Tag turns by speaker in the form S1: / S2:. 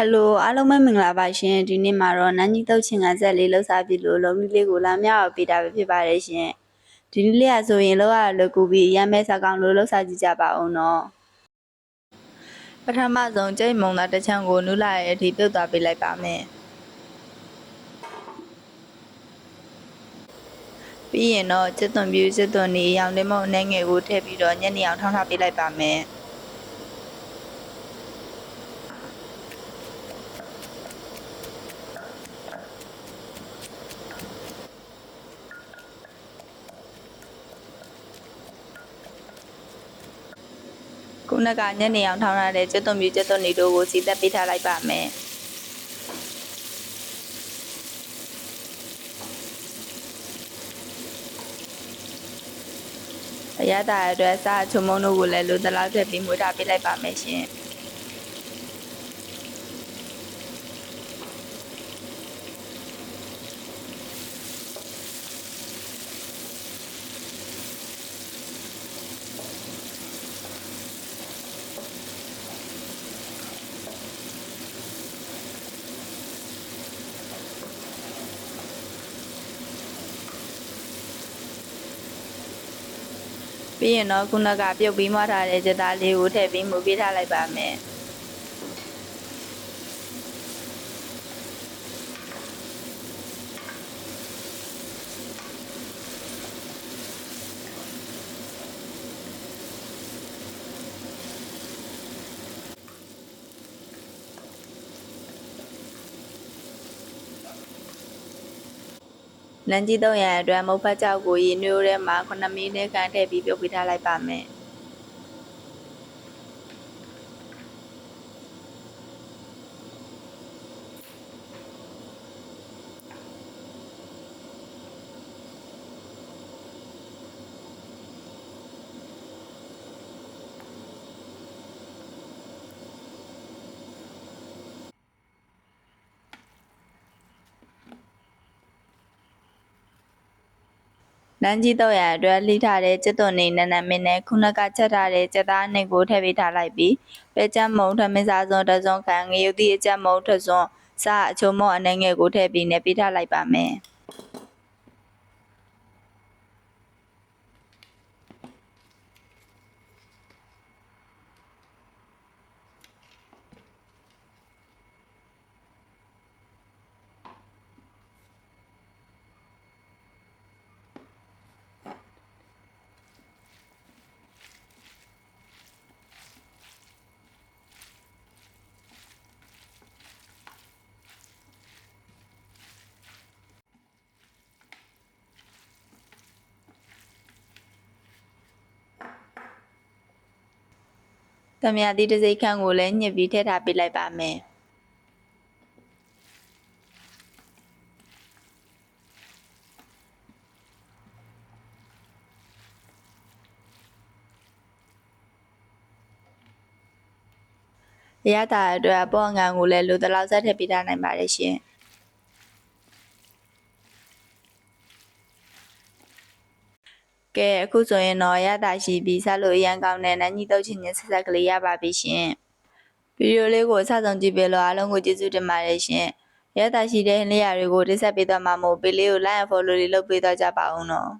S1: ဟယ်လိုအားလုံးပဲမင်္ဂလာပါရှင်ဒီနေ့မှာတော့နန်းကြီးတုတ်ချင်ကဆက်လေးလှူစားပြီလို့လုံးလေးလေးကိုလာမြောက်ပေးတာပဲဖြစ်ပါတယ်ရှင်ဒီနေ့လေးကဆိုရင်လောက်ရလွယ်ကူပြီးရမ်းမဲစားကောင်းလို့လှူစားကြည့်ကြပါအောင်နော်ပထမဆုံးကျိတ်မုံသားတစ်ချမ်းကိုနူးလာရဲ့အထိပြုတ်သွားပေးလိုက်ပါမယ်ပြီးရင်တော့စစ်သွန်ပြူစစ်သွန်နေရောင်လေးမုံအနေငယ်ကိုထည့်ပြီးတော့ညနေအောင်ထောင်းထားပေးလိုက်ပါမယ် နကညနေအောင်ထောင်းရတဲ့ကျွတ်သွန်မြူကျွတ်သွန်နေတို့ကိုစီသက်ပေးထားလိုက်ပါမယ်အရသာအတွက်စားချုံမုံတို့ကိုလည်းလိုသလောက်ထည့်ပြီးမွေးထားပေးလိုက်ပါမယ်ရှင် ပြီးရင်တော့ခုနကပြုတ်ပြီးမှထားတဲ့ကြက်သားလေးကိုထည့်ပြီးမွေးပေးထားလိုက်ပါမယ် လမ်းကြီးတော့ရန်အတွက်မုတ်ဖတ်ကြောက်ကိုရေနွေးထဲမှာ9မိနစ်ခန့်ထည့်ပြီးပြုတ်ပေးထားလိုက်ပါမယ် လမ်းကြီးတော့ရန်အတွက်လှိထားတဲ့ကျွတ်သွန်နေနန်းနန်းမင်းနဲ့ခုနကချက်ထားတဲ့ကြက်သားနှိတ်ကိုထည့်ပေးထားလိုက်ပြီးပဲကြမ်းမုံထမင်းစားစွန်းတစ်စုံခန့်ငရုတ်သီးအကြက်မုံတစ်စုံစားအချုံမုံအနေငယ်ကိုထည့်ပြီးနဲ့ပေးထားလိုက်ပါမယ်။ တမယတိတစ်စိတ်ခန့်ကိုလည်းညှစ်ပြီးထည့်ထားပေးလိုက်ပါမယ်။ရတာအတွက်ပေါ့ငံကိုလည်းလိုတလောက်ဆက်ထည့်ပေးထားနိုင်ပါတယ်ရှင်။ ကဲအခုဆိုရင်တော့ရတာရှိပြီးဆက်လို့အရန်ကောင်းတဲ့နန်းကြီးတုတ်ချင်ချင်းဆက်ဆက်ကလေးရပါပြီရှင်ဗီဒီယိုလေးကိုအဆဆုံးကြည့်ပေးလို့အားလုံးကိုကျေးဇူးတင်ပါတယ်ရှင်ရတာရှိတဲ့နေရာတွေကိုတိဆက်ပေးသွားမှာမို့ပေလေးကို like and follow လေးလုပ်ပေးသွားကြပါဦးနော်